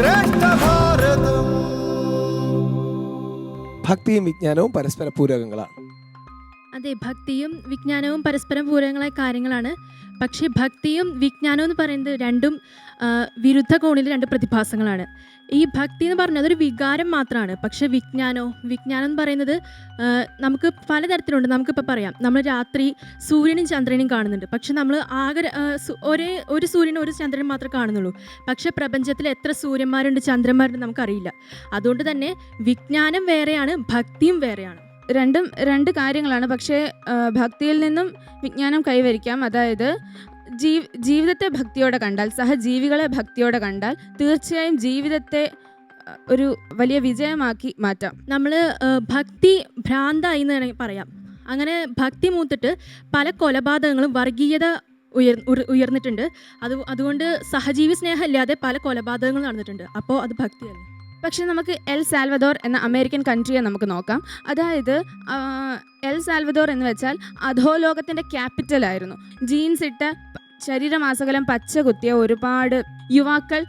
ശ്രേഷ്ഠ ഭാരതം. ഭക്തിയും വിജ്ഞാനവും പരസ്പര പൂരകങ്ങളാണ്. അതെ ഭക്തിയും വിജ്ഞാനവും പരസ്പരം പൂരകങ്ങളായ കാര്യങ്ങളാണ്. പക്ഷേ ഭക്തിയും വിജ്ഞാനവും എന്ന് പറയുന്നത് രണ്ടും വിരുദ്ധ കോണിൽ രണ്ട് പ്രതിഭാസങ്ങളാണ്. ഈ ഭക്തി എന്ന് പറഞ്ഞത് ഒരു വികാരം മാത്രമാണ്. പക്ഷേ വിജ്ഞാനോ വിജ്ഞാനം എന്ന് പറയുന്നത് നമുക്ക് പലതരത്തിലുണ്ട്. നമുക്കിപ്പോൾ പറയാം. നമ്മൾ രാത്രി സൂര്യനും ചന്ദ്രനും കാണുന്നുണ്ട്. പക്ഷെ നമ്മൾ ആകെ ഒരേ ഒരു സൂര്യനും ഒരു ചന്ദ്രനും മാത്രമേ കാണുന്നുള്ളൂ. പക്ഷേ പ്രപഞ്ചത്തിൽ എത്ര സൂര്യന്മാരുണ്ട് ചന്ദ്രന്മാരുണ്ട് നമുക്കറിയില്ല. അതുകൊണ്ട് തന്നെ വിജ്ഞാനം വേറെയാണ് ഭക്തിയും വേറെയാണ്. രണ്ടും രണ്ട് കാര്യങ്ങളാണ്. പക്ഷേ ഭക്തിയിൽ നിന്നും വിജ്ഞാനം കൈവരിക്കാം. അതായത് ജീ ജീവിതത്തെ ഭക്തിയോടെ കണ്ടാൽ സഹജീവികളെ ഭക്തിയോടെ കണ്ടാൽ തീർച്ചയായും ജീവിതത്തെ ഒരു വലിയ വിജയമാക്കി മാറ്റാം. നമ്മൾ ഭക്തി ഭ്രാന്തായി എന്ന് വേണമെങ്കിൽ പറയാം. അങ്ങനെ ഭക്തി മൂത്തിട്ട് പല കൊലപാതകങ്ങളും വർഗീയത ഉയർ ഉയർ- ഉയർന്നിട്ടുണ്ട്. അത് അതുകൊണ്ട് സഹജീവി സ്നേഹമില്ലാതെ പല കൊലപാതകങ്ങളും നടന്നിട്ടുണ്ട്. അപ്പോൾ അത് ഭക്തിയല്ല? പക്ഷെ നമുക്ക് എൽ സാൽവദോർ എന്ന അമേരിക്കൻ കൺട്രിയെ നമുക്ക് നോക്കാം. അതായത് എൽ സാൽവദോർ എന്ന് വെച്ചാൽ അധോലോകത്തിന്റെ ക്യാപിറ്റൽ ആയിരുന്നു. ജീൻസ് ഇട്ട് ശരീരം ശരീരമാസകലം പച്ച കുത്തിയ ഒരുപാട് യുവാക്കൾ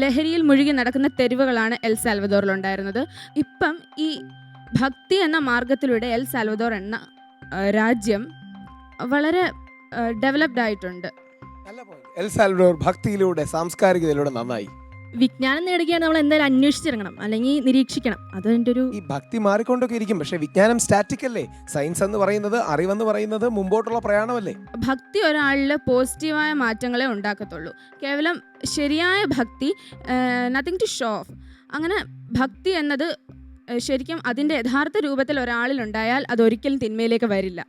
ലഹരിയിൽ മുഴുകി നടക്കുന്ന തെരുവുകളാണ് എൽ സാൽവദോറിലുണ്ടായിരുന്നത്. ഇപ്പം ഈ ഭക്തി എന്ന മാർഗത്തിലൂടെ എൽ സാൽവദോർ എന്ന രാജ്യം വളരെ ഡെവലപ്ഡ് ആയിട്ടുണ്ട്. എൽ സാൽവഡോർ ഭക്തിയിലൂടെ സാംസ്കാരികതയിലൂടെ നന്നായി. വിജ്ഞാനം നേടുകയാണ് നമ്മൾ എന്തായാലും അന്വേഷിച്ചിറങ്ങണം. അല്ലെങ്കിൽ നിരീക്ഷിക്കണം. അത് എന്റെ ഒരു ഈ ഭക്തി മാറിക്കൊണ്ടൊക്കെ ഇരിക്കും. പക്ഷെ വിജ്ഞാനം സ്റ്റാറ്റിക് അല്ലേ? സയൻസ് എന്ന് പറയുന്നത് അറിവെന്ന് പറയുന്നത് മുമ്പോട്ടുള്ള പ്രയാണമല്ലേ? ഭക്തി ഒരാളിൽ പോസിറ്റീവായ മാറ്റങ്ങളെ ഉണ്ടാക്കത്തുള്ളൂ. കേവലം ശരിയായ ഭക്തി നത്തിങ് ടു ഷോ ഓഫ് അങ്ങനെ ഭക്തി എന്നത് ശരിക്കും അതിന്റെ യഥാർത്ഥ രൂപത്തിൽ ഒരാളിൽ ഉണ്ടായാൽ അതൊരിക്കലും തിന്മയിലേക്ക് വരില്ല.